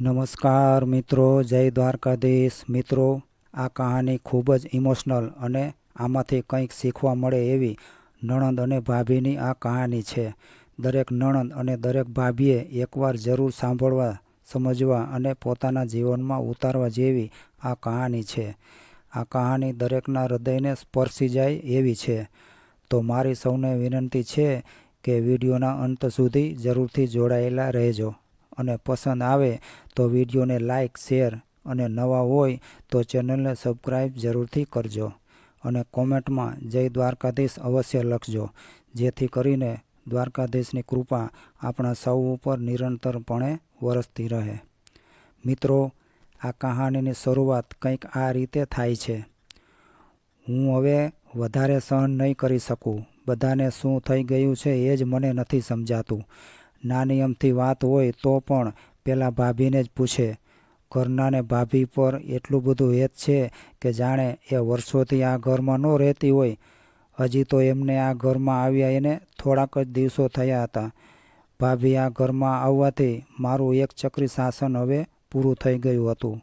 નમસ્કાર મિત્રો, જય દ્વારકાધીશ. મિત્રો, આ કહાની ખૂબ જ ઇમોશનલ અને આમાંથી કંઈક શીખવા મળે એવી નણંદ અને ભાભીની આ કહાની છે. દરેક નણંદ અને દરેક ભાભીએ એકવાર જરૂર સાંભળવા, સમજવા અને પોતાના જીવનમાં ઉતારવા જેવી આ કહાની છે. આ કહાની દરેકના હૃદયને સ્પર્શી જાય એવી છે. તો મારી સૌને વિનંતી છે કે વિડીયોના અંત સુધી જરૂરથી જોડાયેલા રહેજો. અને પસંદ આવે તો વિડીયોને લાઇક શેર અને નવા હોય તો ચેનલને સબસ્ક્રાઈબ જરૂરથી કરજો અને કોમેન્ટમાં જય દ્વારકાધીશ અવશ્ય લખજો. જેથી કરીને દ્વારકાધીશની કૃપા આપણા સૌ ઉપર નિરંતરપણે વરસતી રહે. મિત્રો, આ કહાનીની શરૂઆત કંઈક આ રીતે થાય છે. હું હવે વધારે સહન નહીં કરી શકું. બધાને શું થઈ ગયું છે એ જ મને નથી સમજાતું. નાની અમથી વાત હોય તો પણ પેલા ભાભીને જ પૂછે. ઘરનાને ભાભી પર એટલું બધું હેત છે કે જાણે એ વર્ષોથી આ ઘરમાં ન રહેતી હોય. હજી તો એમને આ ઘરમાં આવ્યા એને થોડાક જ દિવસો થયા હતા. ભાભી આ ઘરમાં આવવાથી મારું એક ચક્રી શાસન હવે પૂરું થઈ ગયું હતું.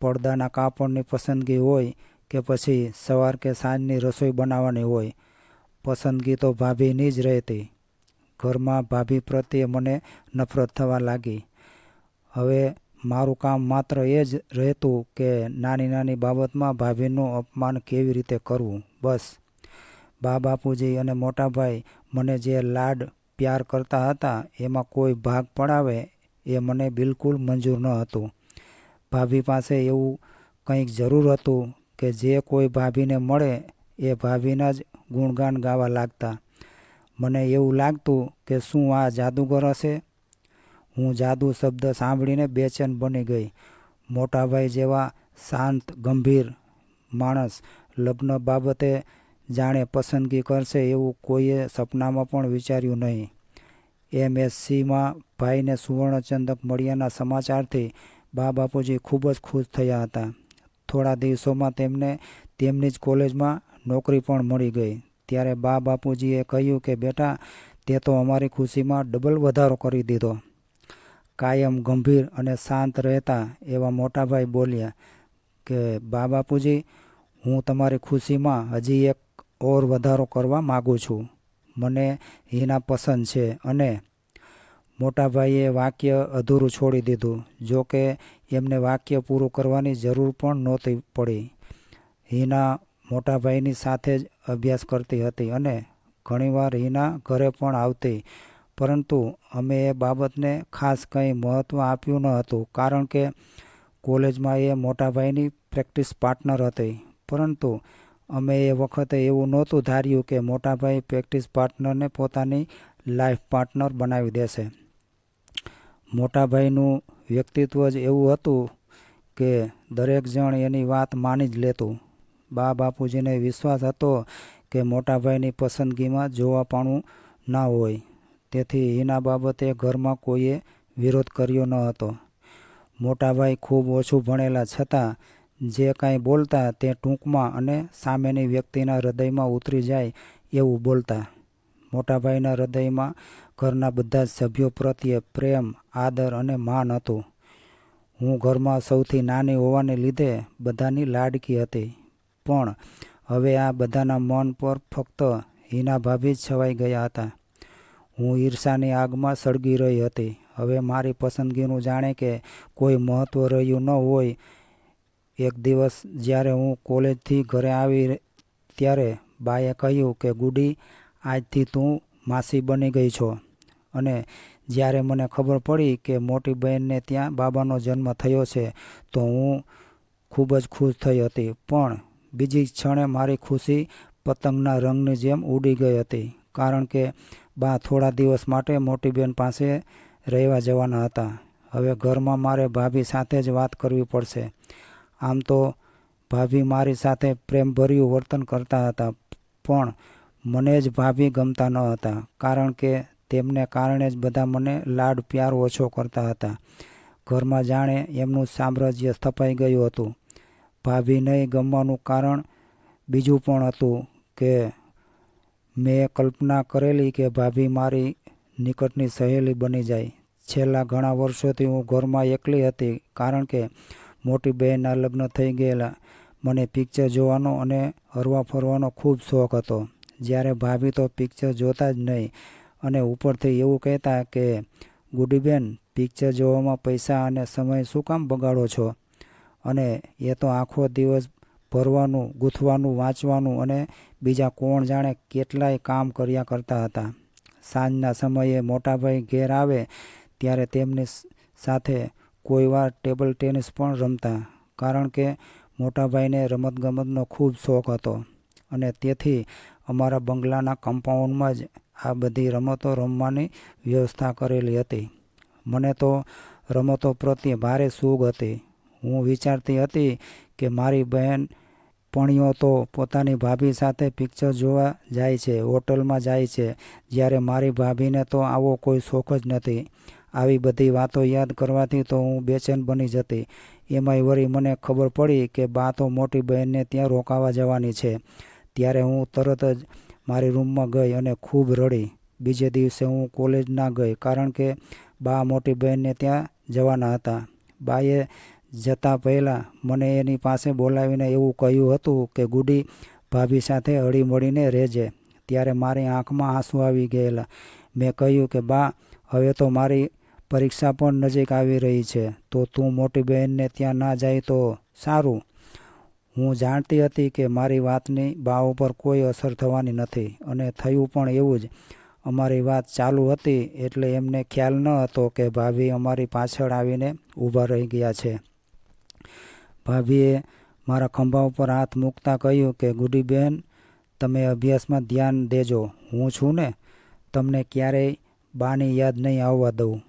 પડદાના કાપડની પસંદગી હોય કે પછી સવાર કે સાંજની રસોઈ બનાવવાની હોય. પસંદગી તો ભાભીની જ રહેતી. ઘરમાં ભાભી પ્રત્યે મને નફરત થવા લાગી. હવે મારું કામ માત્ર એ જ રહેતું કે નાની નાની બાબતમાં ભાભીનું અપમાન કેવી રીતે કરવું? બસ. બા બાપુજી અને મોટાભાઈ મને જે લાડ પ્યાર કરતા હતા, એમાં કોઈ ભાગ પડાવે એ મને બિલકુલ મંજૂર ન હતું. ભાભી પાસે એવું કંઈક જરૂર હતું કે જે કોઈ ભાભીને મળે, એ ભાભીના જ ગુણગાન ગાવા લાગતા. મને એવું લાગતું કે શું આ જાદુગર હશે? હું જાદુ શબ્દ સાંભળીને બેચેન બની ગઈ. મોટાભાઈ જેવા શાંત, ગંભીર માણસ લગ્ન બાબતે જાણે પસંદગી કરશે એવું કોઈએ સપનામાં પણ વિચાર્યું નહીં. એમએસસીમાં ભાઈને સુવર્ણચંદ્રક મળ્યાના સમાચારથી બા બાપુજી ખૂબ જ ખુશ થયા હતા. થોડા દિવસોમાં તેમને તેમની જ કોલેજમાં નોકરી પણ મળી ગઈ. ત્યારે બા બાપુજીએ કહ્યું કે, બેટા, તે તો અમારી ખુશીમાં ડબલ વધારો કરી દીધો. કાયમ ગંભીર અને શાંત રહેતા એવા મોટાભાઈ બોલ્યા કે, બા બાપુજી, હું તમારી ખુશીમાં હજી એક ઓર વધારો કરવા માગું છું. મને હિના પસંદ છે અને મોટાભાઈએ વાક્ય અધૂરું છોડી દીધું. જો કે, એમને વાક્ય પૂરું કરવાની જરૂર પણ નહોતી પડી. હિના મોટાભાઈની સાથે જ અભ્યાસ કરતી હતી અને ઘણીવાર હિના ઘરે પણ આવતી. પરંતુ અમે એ બાબતને ખાસ કંઈ મહત્ત્વ આપ્યું ન હતું, કારણ કે કોલેજમાં એ મોટાભાઈની પ્રેક્ટિસ પાર્ટનર હતી. પરંતુ અમે એ વખતે એવું નહોતું ધાર્યું કે મોટાભાઈ પ્રેક્ટિસ પાર્ટનરને પોતાની લાઈફ પાર્ટનર બનાવી દેશે. મોટાભાઈનું વ્યક્તિત્વ જ એવું હતું કે દરેક જણ એની વાત માની જ લેતું. બા બાપુજીને વિશ્વાસ હતો કે મોટાભાઈની પસંદગીમાં જોવાપાણું ના હોય. તેથી એના બાબતે ઘરમાં કોઈએ વિરોધ કર્યો ન હતો. મોટાભાઈ ખૂબ ઓછું ભણેલા છતાં, જે કાંઈ બોલતા તે ટૂંકમાં અને સામેની વ્યક્તિના હૃદયમાં ઉતરી જાય એવું બોલતા. મોટાભાઈના હૃદયમાં ઘરના બધા જ સભ્યો પ્રત્યે પ્રેમ, આદર અને માન હતું. હું ઘરમાં સૌથી નાની હોવાને લીધે બધાની લાડકી હતી. પણ હવે આ બધાના મન પર ફક્ત હિના ભાભી જ છવાઈ ગયા હતા. હું ઈર્ષાની આગમાં સળગી રહી હતી. હવે મારી પસંદગીનું જાણે કે કોઈ મહત્ત્વ રહ્યું ન હોય. એક દિવસ જ્યારે હું કોલેજથી ઘરે આવી ત્યારે બાએ કહ્યું કે, ગુડી, આજથી તું માસી બની ગઈ છો. અને જ્યારે મને ખબર પડી કે મોટી બહેનને ત્યાં બાબાનો જન્મ થયો છે, તો હું ખૂબ જ ખુશ થઈ હતી. પણ બીજી ક્ષણે મારી ખુશી પતંગના રંગની જેમ ઉડી ગઈ હતી, કારણ કે બા થોડા દિવસ માટે મોટી બેન પાસે રહેવા જવાના હતા. હવે ઘરમાં મારે ભાભી સાથે જ વાત કરવી પડશે. આમ તો ભાભી મારી સાથે પ્રેમભર્યું વર્તન કરતા હતા, પણ મને જ ભાભી ગમતા ન હતા, કારણ કે તેમને કારણે જ બધા મને લાડ પ્યાર ઓછો કરતા હતા. ઘરમાં જાણે એમનું સામ્રાજ્ય સ્થપાઈ ગયું હતું. ભાભી નહીં ગમવાનું કારણ બીજું પણ હતું કે મેં કલ્પના કરેલી કે ભાભી મારી નિકટની સહેલી બની જાય. છેલ્લા ઘણા વર્ષોથી હું ઘરમાં એકલી હતી કારણ કે મોટી બહેનના લગ્ન થઈ ગયેલા. મને પિક્ચર જોવાનો અને હરવા ફરવાનો ખૂબ શોખ હતો. જ્યારે ભાભી તો પિક્ચર જોતા જ નહીં અને ઉપરથી એવું કહેતા કે ગુડીબેન પિક્ચર જોવામાં પૈસા અને સમય શું કામ બગાડો છો? અને એ તો આખો દિવસ ભરવાનું, ગૂંથવાનું, વાંચવાનું અને બીજા કોણ જાણે કેટલાય કામ કર્યા કરતા હતા. સાંજના સમયે મોટાભાઈ ઘેર આવે ત્યારે તેમની સાથે કોઈવાર ટેબલ ટેનિસ પણ રમતા, કારણ કે મોટાભાઈને રમતગમતનો ખૂબ શોખ હતો. અને તેથી અમારા બંગલાના કમ્પાઉન્ડમાં જ આ બધી રમતો રમવાની વ્યવસ્થા કરેલી હતી. મને તો રમતો પ્રત્યે ભારે સૂગ હતી. હું વિચારતી હતી કે મારી બહેન પણીઓ તો પોતાની ભાભી સાથે પિક્ચર જોવા જાય છે, હોટલમાં જાય છે, જ્યારે મારી ભાભીને તો આવો કોઈ શોખ જ નથી. આવી બધી વાતો યાદ કરવાથી તો હું બેચેન બની જતી. એમાંય વળી મને ખબર પડી કે બા તો મોટી બહેનને ત્યાં રોકાવા જવાની છે. ત્યારે હું તરત જ મારી રૂમમાં ગઈ અને ખૂબ રડી. બીજે દિવસે હું કોલેજ ના ગઈ કારણ કે બા મોટી બહેનને ત્યાં જવાના હતા. બાએ જતાં પહેલાં મને એની પાસે બોલાવીને એવું કહ્યું હતું કે ગુડી ભાભી સાથે હળી મળીને રહેજે. ત્યારે મારી આંખમાં આંસુ આવી ગયેલા. મેં કહ્યું કે, બા, હવે તો મારી પરીક્ષા પણ નજીક આવી રહી છે. તો તું મોટી બહેનને ત્યાં ના જાય તો સારું. હું જાણતી હતી કે મારી વાતની બા ઉપર કોઈ અસર થવાની નથી. અને થયું પણ એવું જ. અમારી વાત ચાલુ હતી એટલે એમને ખ્યાલ ન હતો કે ભાભી અમારી પાછળ આવીને ઊભા રહી ગયા છે. ભાભીએ મારા ખંભા ઉપર હાથ મૂકતા કહ્યું કે, ગુડીબેન, તમે અભ્યાસમાં ધ્યાન દેજો. હું છું ને તમને ક્યારેય બાની યાદ નહીં આવવા દઉં.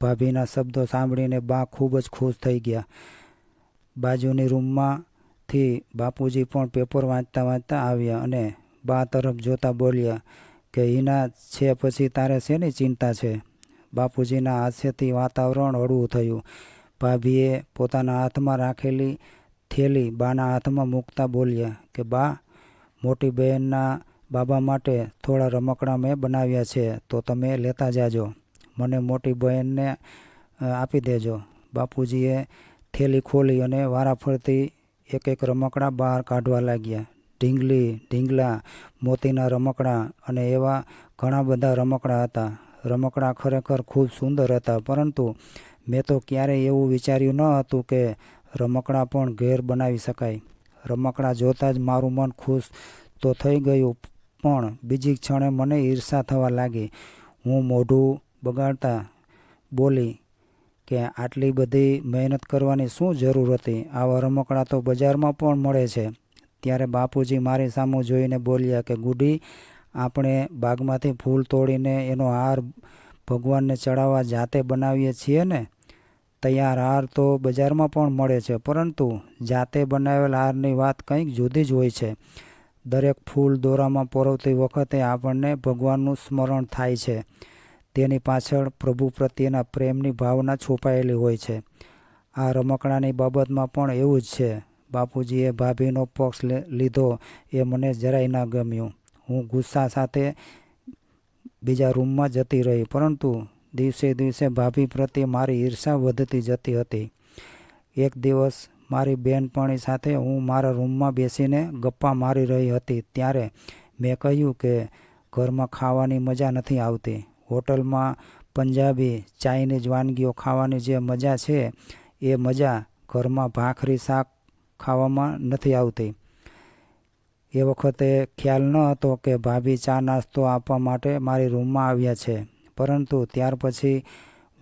ભાભીના શબ્દો સાંભળીને બા ખૂબ જ ખુશ થઈ ગયા. બાજુની રૂમમાંથી બાપુજી પણ પેપર વાંચતા વાંચતા આવ્યા અને બા તરફ જોતા બોલ્યા કે, હિના છે પછી તારે શેની ચિંતા છે? બાપુજીના હાસ્યથી વાતાવરણ હળવું થયું. ભાભીએ પોતાના હાથમાં રાખેલી થેલી બાના હાથમાં મૂકતા બોલ્યા કે, બા, મોટી બહેનના બાબા માટે થોડા રમકડા મેં બનાવ્યા છે, તો તમે લેતા જાજો. મને મોટી બહેનને આપી દેજો. બાપુજીએ થેલી ખોલી અને વારાફરતી એક એક રમકડા બહાર કાઢવા લાગ્યા. ઢીંગલી, ઢીંગલા, મોતીના રમકડા અને એવા ઘણા બધા રમકડા હતા. રમકડા ખરેખર ખૂબ સુંદર હતા, પરંતુ મેં તો ક્યારેય એવું વિચાર્યું ન હતું કે રમકડા પણ ઘેર બનાવી શકાય. રમકડા જોતાં જ મારું મન ખુશ તો થઈ ગયું, પણ બીજી ક્ષણે મને ઈર્ષા થવા લાગી. હું મોઢું બગાડતા બોલી કે આટલી બધી મહેનત કરવાની શું જરૂર હતી? આવા રમકડા તો બજારમાં પણ મળે છે. ત્યારે બાપુજી મારી સામું જોઈને બોલ્યા કે, ગુડી, આપણે બાગમાંથી ફૂલ તોડીને એનો હાર ભગવાનને ચડાવવા જાતે બનાવીએ છીએ ને? તૈયાર હાર તો બજારમાં પણ મળે છે, પરંતુ જાતે બનાવેલ હારની વાત કંઈક જુદી જ હોય છે. દરેક ફૂલ દોરામાં પરોવતી વખતે આપણને ભગવાનનું સ્મરણ થાય છે. તેની પાછળ પ્રભુ પ્રત્યેના પ્રેમની ભાવના છુપાયેલી હોય છે. આ રમકડાની બાબતમાં પણ એવું જ છે. બાપુજીએ ભાભીનો પક્ષ લીધો એ મને જરાય ના ગમ્યું. હું ગુસ્સા સાથે બીજા રૂમમાં જતી રહી, પરંતુ દિવસે દિવસે ભાભી પ્રત્યે મારી ઈર્ષા વધતી જતી હતી. એક દિવસ મારી બહેનપણી સાથે હું મારા રૂમમાં બેસીને ગપ્પા મારી રહી હતી. ત્યારે મેં કહ્યું કે ઘરમાં ખાવાની મજા નથી આવતી. હોટલમાં પંજાબી, ચાઇનીઝ વાનગીઓ ખાવાની જે મજા છે, એ મજા ઘરમાં ભાખરી શાક ખાવામાં નથી આવતી. એ વખતે ખ્યાલ ન હતો કે ભાભી ચા નાસ્તો આપવા માટે મારી રૂમમાં આવ્યા છે. પરંતુ ત્યાર પછી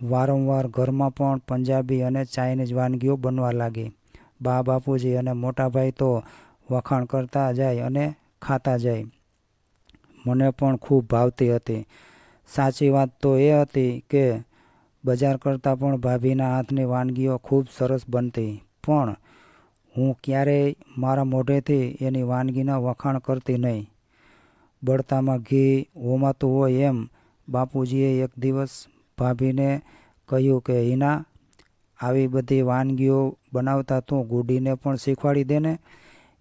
વારંવાર ઘરમાં પણ પંજાબી અને ચાઇનીઝ વાનગીઓ બનવા લાગી. બા બાપુજી અને મોટાભાઈ તો વખાણ કરતા જાય અને ખાતા જાય. મને પણ ખૂબ ભાવતી હતી. સાચી વાત તો એ હતી કે બજાર કરતાં પણ ભાભીના હાથની વાનગીઓ ખૂબ સરસ બનતી. પણ હું ક્યારેય મારા મોઢેથી એની વાનગીના વખાણ કરતી નહીં. બળતામાં ઘી હોમાતું હોય એમ બાપુજીએ એક દિવસ ભાભીને કહ્યું કે, હિના, આવી બધી વાનગીઓ બનાવતા તું, ગુડીને પણ શીખવાડી દેને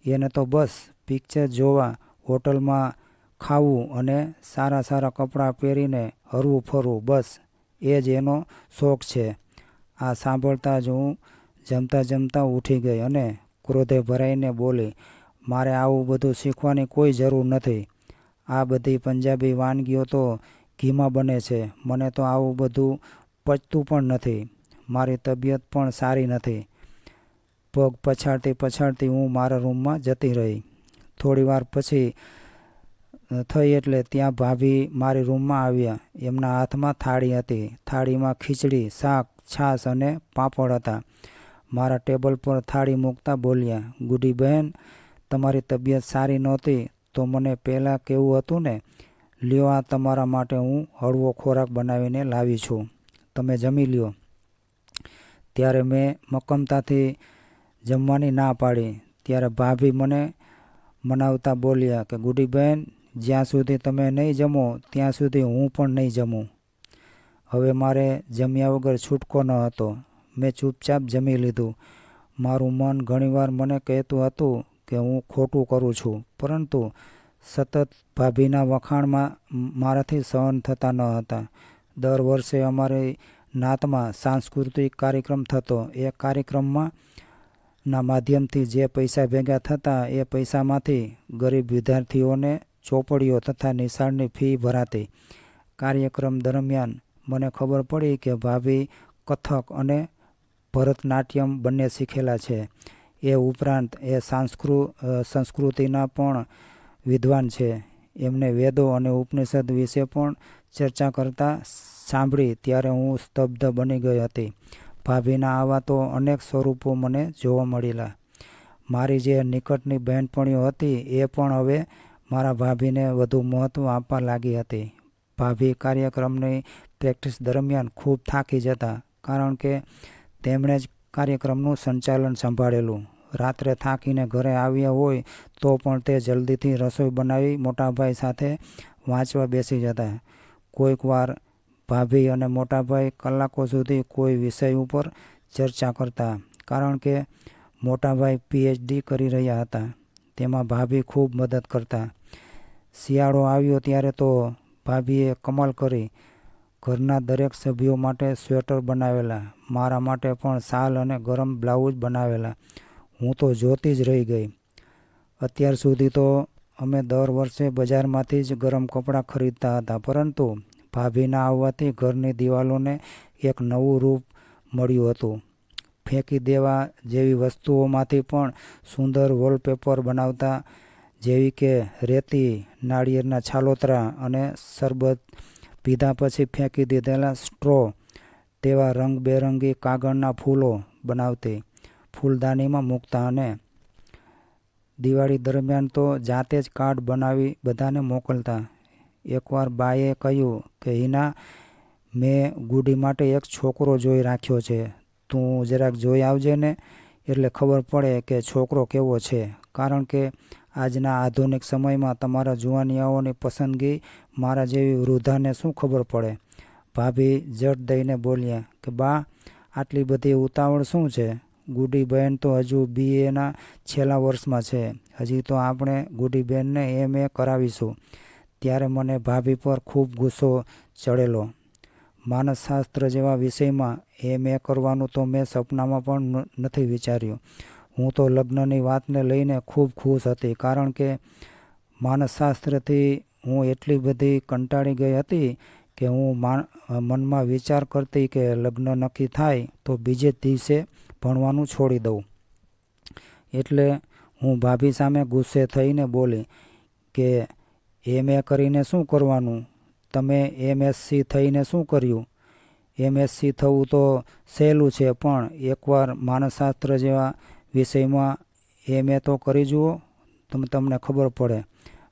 એને તો બસ પિક્ચર જોવા, હોટલમાં ખાવું અને સારા સારા કપડાં પહેરીને હરવું ફરવું, બસ. એ જ એનો શોખ છે. આ સાંભળતા જ હું જમતા જમતા ઉઠી ગઈ અને ક્રોધે ભરાઈને બોલી, મારે આવું બધું શીખવાની કોઈ જરૂર નથી. આ બધી પંજાબી વાનગીઓ તો ઘીમાં બને છે. મને તો આવું બધું પચતું પણ નથી. મારી તબિયત પણ સારી નથી. પગ પછાડતી પછાડતી હું મારા રૂમમાં જતી રહી. થોડી વાર પછી થઈ એટલે ત્યાં ભાભી મારી રૂમમાં આવ્યા. એમના હાથમાં થાળી હતી. થાળીમાં ખીચડી, શાક, છાશ અને પાપડ હતા. મારા ટેબલ પર થાળી મૂકતા બોલ્યા, ગુડી બહેન, તમારી તબિયત સારી નહોતી, તો મને પહેલાં કેવું હતું ને? લ્યો, આ તમારા માટે હું હળવો ખોરાક બનાવીને લાવી છું. તમે જમી લ્યો. ત્યારે મેં મક્કમતાથી જમવાની ના પાડી. ત્યારે ભાભી મને મનાવતા બોલ્યા કે ગુડી બહેન જ્યાં સુધી તમે નહીં જમો, ત્યાં સુધી હું પણ નહીં જમું. હવે મારે જમ્યા વગર છૂટકો ન હતો. મેં ચૂપચાપ જમી લીધું. મારું મન ઘણીવાર મને કહેતું હતું કે, હું ખોટું કરું છું. પરંતુ સતત ભાભીના વખાણમાં મારાથી સહન થતા ન હતા. દર વર્ષે અમારી નાતમાં સાંસ્કૃતિક કાર્યક્રમ થતો. એ કાર્યક્રમમાં ના માધ્યમથી જે પૈસા ભેગા થતા, એ પૈસામાંથી ગરીબ વિદ્યાર્થીઓને ચોપડીઓ તથા નિશાળની ફી ભરાતી. કાર્યક્રમ દરમિયાન મને ખબર પડી કે ભાભી કથક અને ભરતનાટ્યમ બંને શીખેલા છે. એ ઉપરાંત એ સાંસ્કૃ સંસ્કૃતિના પણ વિદ્વાન છે. એમને વેદો અને ઉપનિષદ વિશે પણ ચર્ચા કરતા સાંભળી ત્યારે હું સ્તબ્ધ બની ગઈ હતી. ભાભીના આવા તો અનેક સ્વરૂપો મને જોવા મળેલા મારી જે નિકટની બહેનપણીઓ હતી એ પણ હવે મારા ભાભીને વધુ મહત્ત્વ આપવા લાગી હતી. ભાભી કાર્યક્રમની પ્રેક્ટિસ દરમિયાન ખૂબ થાકી જતા, કારણ કે તેમણે જ કાર્યક્રમનું સંચાલન સંભાળેલું. રાત્રે થાકીને ઘરે આવ્યા હોય તો પણ તે જલ્દીથી રસોઈ બનાવી મોટાભાઈ સાથે વાંચવા બેસી જતા. કોઈક વાર ભાભી અને મોટાભાઈ કલાકો સુધી કોઈ વિષય ઉપર ચર્ચા કરતા, કારણ કે મોટાભાઈ પીએચડી કરી રહ્યા હતા. તેમાં ભાભી ખૂબ મદદ કરતા. શિયાળો આવ્યો ત્યારે તો ભાભીએ કમાલ કરી. ઘરના દરેક સભ્યો માટે સ્વેટર બનાવેલા, મારા માટે પણ શાલ અને ગરમ બ્લાઉઝ બનાવેલા. હું તો જોતી જ રહી ગઈ. અત્યાર સુધી તો અમે દર વર્ષે બજારમાંથી જ ગરમ કપડાં ખરીદતા હતા, પરંતુ ભાભીના આવવાથી ઘરની દિવાલોને એક નવું રૂપ મળ્યું હતું. ફેંકી દેવા જેવી વસ્તુઓમાંથી પણ સુંદર વોલપેપર બનાવતા, જેવી કે રેતી, નાળિયેરના છાલોતરા અને શરબત પીધા પછી ફેંકી દીધેલા સ્ટ્રો, તેવા રંગબેરંગી કાગળના ફૂલો બનાવતી. ફૂલદાનીમાં મૂકતા અને દિવાળી દરમિયાન તો જાતે જ કાર્ડ બનાવી બધાને મોકલતા. એકવાર બાએ કહ્યું કે, હિના, મેં ગુડી માટે એક છોકરો જોઈ રાખ્યો છે. તું જરાક જોઈ આવજે ને, એટલે ખબર પડે કે છોકરો કેવો છે. કારણ કે આજના આધુનિક સમયમાં તમારા જુવાનિયાઓની પસંદગી મારા જેવી વૃદ્ધાને શું ખબર પડે? ભાભી જટ દઈને બોલ્યા કે, બા, આટલી બધી ઉતાવળ શું છે? ગુડી બહેન તો હજુ બી એના છેલ્લા વર્ષમાં છે. હજી તો આપણે ગુડી બહેનને એમ એ કરાવીશું. ત્યારે મને ભાભી પર ખૂબ ગુસ્સો ચડેલો. માનસશાસ્ત્ર જેવા વિષયમાં એમ એ કરવાનું તો મેં સપનામાં પણ નથી વિચાર્યું. હું તો લગ્નની વાતને લઈને ખૂબ ખુશ હતી, કારણ કે માનસશાસ્ત્રથી હું એટલી બધી કંટાળી ગઈ હતી કે હું મનમાં વિચાર કરતી કે લગ્ન નક્કી થાય તો બીજે દિવસે ભણવાનું છોડી દઉં. એટલે હું ભાભી સામે ગુસ્સે થઈને બોલી કે, એમ એ કરીને શું કરવાનું? તમે એમએસસી થઈને શું કર્યું? એમએસસી થવું તો સહેલું છે, પણ એકવાર માનસશાસ્ત્ર જેવા વિષયમાં એમ એ તો કરી જુઓ, તમ, તમને ખબર પડે.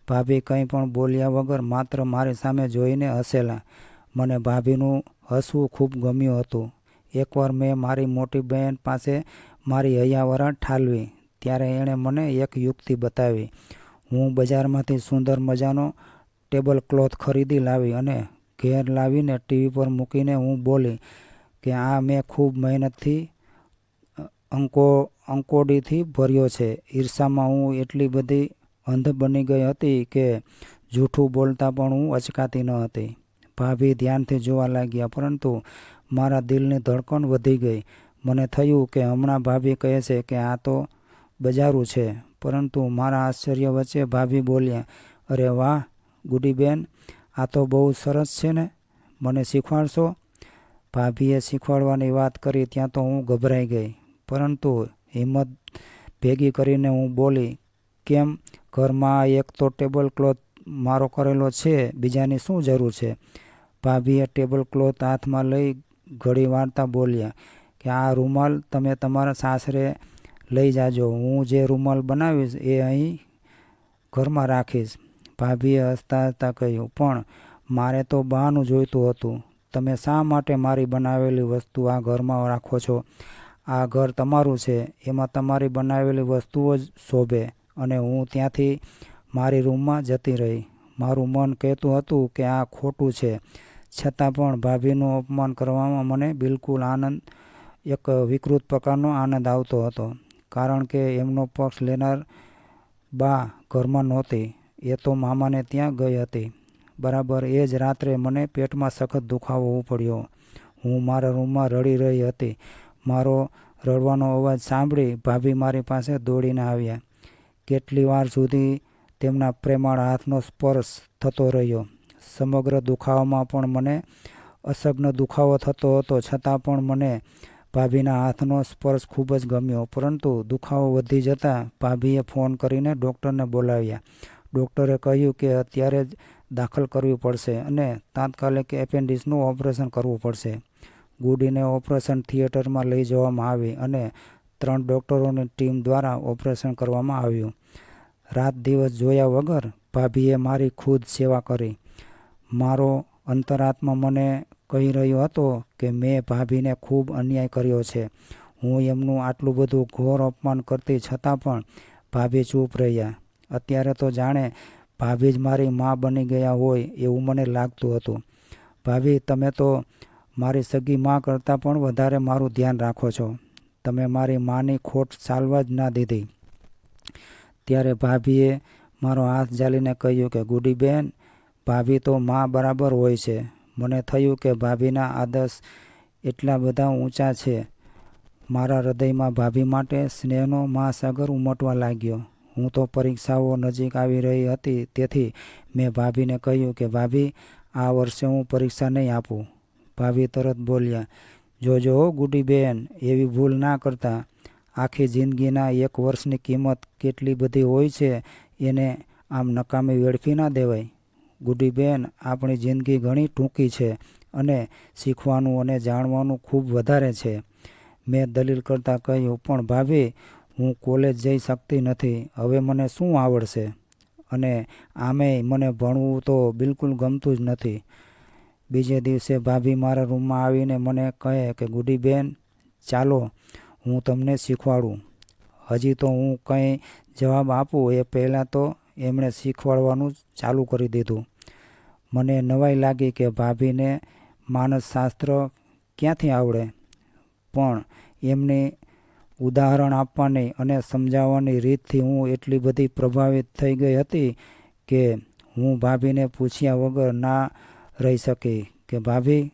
ભાભી કંઈ પણ બોલ્યા વગર માત્ર મારી સામે જોઈને હસેલા. મને ભાભીનું હસવું ખૂબ ગમ્યું હતું. એકવાર મેં મારી મોટી બહેન પાસે મારી હૈયાવરણ ઠાલવી, ત્યારે એણે મને એક યુક્તિ બતાવી. હું બજારમાંથી સુંદર મજાનો ટેબલ ક્લોથ ખરીદી લાવી અને ઘેર લાવીને ટીવી પર મૂકીને હું બોલી કે આ મેં ખૂબ મહેનતથી, અંકો, અંકોડીથી ભર્યો છે. ઈર્ષામાં હું એટલી બધી અંધ બની ગઈ હતી કે જૂઠું બોલતા પણ હું અચકાતી ન હતી. ભાભી ધ્યાનથી જોવા લાગ્યા, પરંતુ મારા દિલની ધડકન વધી ગઈ. મને થયું કે હમણાં ભાભી કહે છે કે આ તો બજારું છે, પરંતુ મારા આશ્ચર્ય વચ્ચે ભાભી બોલ્યા, અરે વાહ, ગુડીબેન, આ તો બહુ સરસ છે ને? મને શીખવાડશો? ભાભીએ શીખવાડવાની વાત કરી ત્યાં તો હું ગભરાઈ ગઈ, પરંતુ હિંમત ભેગી કરીને હું બોલી, કેમ? ઘરમાં એક તો ટેબલ ક્લોથ મારો કરેલો છે, બીજાની શું જરૂર છે? ભાભીએ ટેબલ ક્લોથ હાથમાં લઈ ઘડી વાર્તા બોલ્યા કે આ રૂમાલ તમે તમારા સાસરે લઈ જાજો. હું જે રૂમાલ બનાવીશ એ અહીં ઘરમાં રાખીશ. ભાભીએ હસતા હસતા કહ્યું, પણ મારે તો બહાનું જોઈતું હતું. તમે શા માટે મારી બનાવેલી વસ્તુ આ ઘરમાં રાખો છો? આ ઘર તમારું છે. એમાં તમારી બનાવેલી વસ્તુઓ જ શોભે અને હું ત્યાંથી મારી રૂમમાં જતી રહી. મારું મન કહેતું હતું કે આ ખોટું છે. છતાં પણ ભાભીનું અપમાન કરવામાં મને બિલકુલ આનંદ, એક વિકૃત પ્રકારનો આનંદ આવતો હતો. કારણ કે એમનો પક્ષ લેનાર બા ઘરમાં નહોતી, એ તો મામાને ત્યાં ગઈ હતી. બરાબર એ જ રાત્રે મને પેટમાં સખત દુખાવો પડ્યો હું મારા રૂમમાં રડી રહી હતી. મારો રડવાનો અવાજ સાંભળી ભાભી મારી પાસે દોડીને આવ્યા. કેટલી વાર સુધી તેમના પ્રેમાળ હાથનો સ્પર્શ થતો રહ્યો. સમગ્ર દુખાવામાં પણ મને અસગ્ન દુખાવો થતો હતો. છતાં પણ મને ભાભીના હાથનો સ્પર્શ ખૂબ જ ગમ્યો. પરંતુ દુખાવો વધી જતાં ભાભીએ ફોન કરીને ડૉક્ટરને બોલાવ્યા. ડૉક્ટરે કહ્યું કે અત્યારે જ દાખલ કરવી પડશે અને તાત્કાલિક એપેન્ડિક્સનું ઓપરેશન કરવું પડશે. ગુડીને ઓપરેશન થિયેટરમાં લઈ જવામાં આવી અને ત્રણ ડૉક્ટરોની ટીમ દ્વારા ઓપરેશન કરવામાં આવ્યું. રાત દિવસ જોયા વગર ભાભીએ મારી ખુદ સેવા કરી. મારો અંતરાત્મા મને કહી રહ્યો હતો કે મેં ભાભીને ખૂબ અન્યાય કર્યો છે. હું એમનું આટલું બધું ઘોર અપમાન કરતી છતાં પણ ભાભી ચૂપ રહ્યા. અત્યારે તો જાણે ભાભી જ મારી મા બની ગયા હોય એવું મને લાગતું હતું. ભાભી, તમે તો મારી સગી મા કરતાં પણ વધારે મારું ધ્યાન રાખો છો. તમે મારી માની ખોટ ચાલવા જ ના દીધી. ત્યારે ભાભીએ મારો હાથ જાલીને કહ્યું કે ગુડીબેન ભાભી તો મા બરાબર હોય છે. મને થયું કે ભાભીના આદર્શ એટલા બધા ઊંચા છે. મારા હૃદયમાં ભાભી માટે સ્નેહનો મહાસાગર ઉમટવા લાગ્યો. હું તો પરીક્ષાઓ નજીક આવી રહી હતી, તેથી મેં ભાભીને કહ્યું કે, ભાભી, આ વર્ષે હું પરીક્ષા નહીં આપું. ભાભી તરત બોલ્યા, જોજો હો ગુડીબેન એવી ભૂલ ના કરતા. આખી જિંદગીના એક વર્ષની કિંમત કેટલી બધી હોય છે, એને આમ નકામી વેડફી ના દેવાય. ગુડીબેન આપણી જિંદગી ઘણી ટૂંકી છે અને શીખવાનું અને જાણવાનું ખૂબ વધારે છે. મેં દલીલ કરતાં કહ્યું, પણ ભાભી, હું કોલેજ જઈ શકતી નથી. હવે મને શું આવડશે? અને આમેય મને ભણવું તો બિલકુલ ગમતું જ નથી. બીજે દિવસે ભાભી મારા રૂમમાં આવીને મને કહે કે ગુડીબેન ચાલો, હું તમને શીખવાડું. હજી તો હું કંઈ જવાબ આપું. એ પહેલાં તો એમણે શીખવાડવાનું ચાલુ કરી દીધું. મને નવાઈ લાગી કે ભાભીને માનસશાસ્ત્ર ક્યાંથી આવડે? પણ એમની ઉદાહરણ આપવાની અને સમજાવવાની રીતથી હું એટલી બધી પ્રભાવિત થઈ ગઈ હતી કે હું ભાભીને પૂછ્યા વગર ના રહી શકી કે, ભાભી,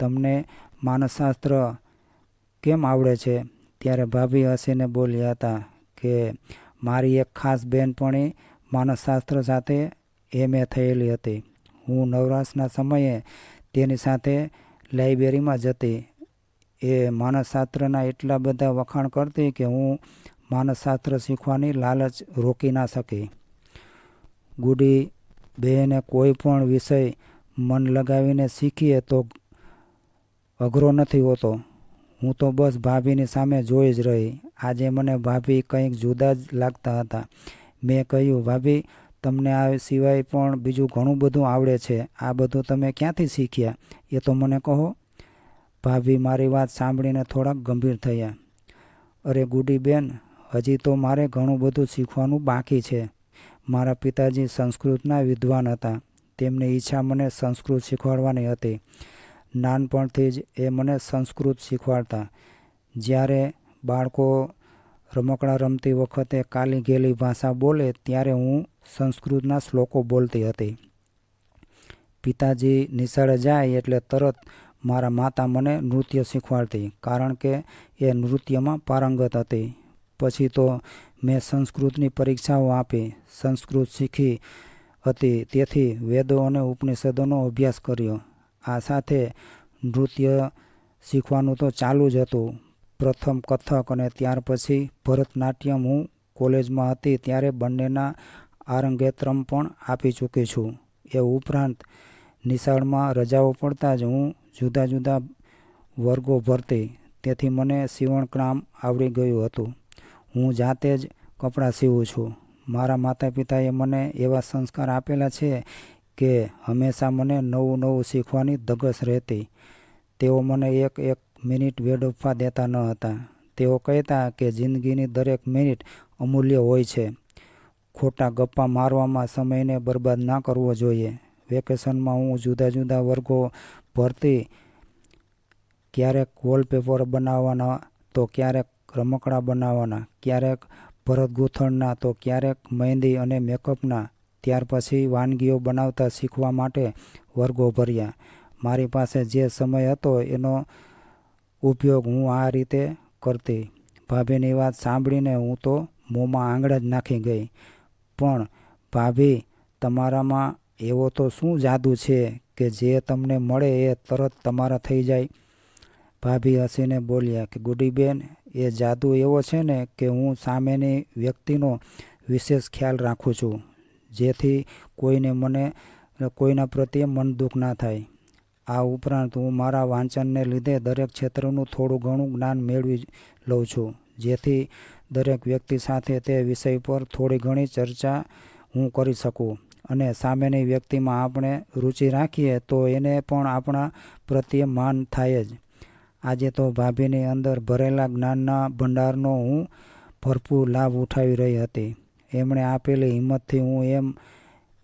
તમને માનસશાસ્ત્ર કેમ આવડે છે? ત્યારે ભાભી હસીને બોલ્યા હતા કે, મારી એક ખાસ બહેનપણી માનસશાસ્ત્ર સાથે એમ એ થયેલી હતી. હું નવરાશના સમયે તેની સાથે લાઇબ્રેરીમાં જતી. એ માનસશાસ્ત્રના એટલા બધા વખાણ કરતી કે હું માનસશાસ્ત્ર શીખવાની લાલચ રોકી ના શકી. ગુડી બહેને કોઈ પણ વિષય મન લગાવીને શીખીએ તો અઘરો નથી હોતો. હું તો બસ ભાભીની સામે જોઈ જ રહી. આજે મને ભાભી કંઈક જુદા જ લાગતા હતા. મેં કહ્યું, ભાભી, તમને આ સિવાય પણ બીજું ઘણું બધું આવડે છે. આ બધું તમે ક્યાંથી શીખ્યા? એ તો મને કહો. ભાભી મારી વાત સાંભળીને થોડાક ગંભીર થયા. અરે ગુડી બેન, હજી તો મારે ઘણું બધું શીખવાનું બાકી છે. મારા પિતાજી સંસ્કૃતના વિદ્વાન હતા. તેમની ઈચ્છા મને સંસ્કૃત શીખવાડવાની હતી. નાનપણથી જ એ મને સંસ્કૃત શીખવાડતા. જ્યારે બાળકો રમકડા રમતી વખતે કાલી ગેલી ભાષા બોલે ત્યારે હું સંસ્કૃતના શ્લોકો બોલતી હતી. પિતાજી નિશાળે જાય એટલે તરત મારા માતા મને નૃત્ય શીખવાડતી, કારણ કે એ નૃત્યમાં પારંગત હતી. પછી તો મેં સંસ્કૃતની પરીક્ષાઓ આપી, સંસ્કૃત શીખી હતી. તેથી વેદો અને ઉપનિષદોનો અભ્યાસ કર્યો. આ સાથે નૃત્ય શીખવાનું તો ચાલુ જ હતું. પ્રથમ કથક અને ત્યાર પછી ભરતનાટ્યમ હું કોલેજમાં હતી ત્યારે બંનેના આરંગેત્રમ પણ આપી ચૂકી છું. એ ઉપરાંત નિશાળમાં રજાઓ પડતા જ હું જુદા જુદા વર્ગો ભરતી. તેથી મને સીવણકામ આવડી ગયું હતું. હું જાતે જ કપડાં સીવું છું. મારા માતા પિતાએ મને એવા સંસ્કાર આપેલા છે કે હંમેશા મને નવું નવું શીખવાની ધગશ રહેતી. તેઓ મને એક એક મિનિટ વેડફવા દેતા ન હતા. તેઓ કહેતા કે જિંદગીની દરેક મિનિટ અમૂલ્ય હોય છે. ખોટા ગપ્પા મારવામાં સમયને બરબાદ ના કરવો જોઈએ. વેકેશનમાં હું જુદા જુદા વર્ગો ભરતી ક્યારેક વોલપેપર બનાવવાના, તો ક્યારેક રમકડા બનાવવાના, ક્યારેક ભરત ગૂંથણના, તો ક્યારેક મહેંદી અને મેકઅપના. ત્યાર પછી વાનગીઓ બનાવતા શીખવા માટે વર્ગો ભર્યા. મારી પાસે જે સમય હતો એનો ઉપયોગ હું આ રીતે કરતી. ભાભીની વાત સાંભળીને હું તો મોંમાં આંગળા જ નાખી ગઈ. પણ ભાભી, તમારામાં એવો તો શું જાદુ છે કે જે તમને મળે એ તરત તમારા થઈ જાય? ભાભી હસીને બોલ્યા કે, ગુડીબેન, એ જાદુ એવો છે ને કે હું સામેની વ્યક્તિનો વિશેષ ખ્યાલ રાખું છું, જેથી કોઈને મને, કોઈના પ્રત્યે મન દુઃખ ના થાય. આ ઉપરાંત હું મારા વાંચનને લીધે દરેક ક્ષેત્રનું થોડું ઘણું જ્ઞાન મેળવી લઉં છું. જેથી દરેક વ્યક્તિ સાથે તે વિષય પર થોડી ઘણી ચર્ચા હું કરી શકું અને સામેની વ્યક્તિમાં આપણે રુચિ રાખીએ તો એને પણ આપણા પ્રત્યે માન થાય જ. આજે તો ભાભીની અંદર ભરેલા જ્ઞાનના ભંડારનો હું ભરપૂર લાભ ઉઠાવી રહી હતી. એમણે આપેલી હિંમતથી હું એમ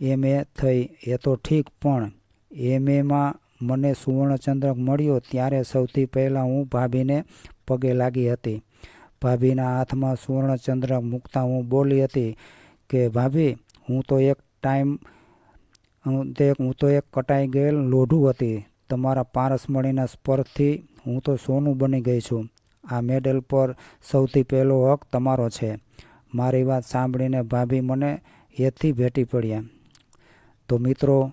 એમ એ થઈ. એ તો ઠીક, પણ એમ એમાં મને સુવર્ણચંદ્રક મળ્યો ત્યારે સૌથી પહેલાં હું ભાભીને પગે લાગી હતી. ભાભીના હાથમાં સુવર્ણચંદ્રક મૂકતા હું બોલી હતી કે, ભાભી, હું તો એક ટાઈમ, હું તે એક કટાઈ ગયેલ લોઢું હતી. તમારા પારસમણીના સ્પર્શથી હું તો સોનું બની ગઈ છું. આ મેડલ પર સૌથી પહેલો હક તમારો છે. મારી વાત સાંભળીને ભાભી મને એથી ભેટી પડ્યા. તો મિત્રો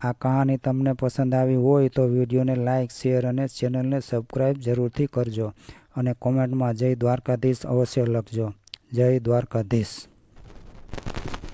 આ કહાની તમને પસંદ આવી હોય તો વિડીયોને લાઇક શેર અને ચેનલને સબસ્ક્રાઈબ જરૂરથી કરજો અને કોમેન્ટમાં જય દ્વારકાધીશ અવશ્ય લખજો. જય દ્વારકાધીશ.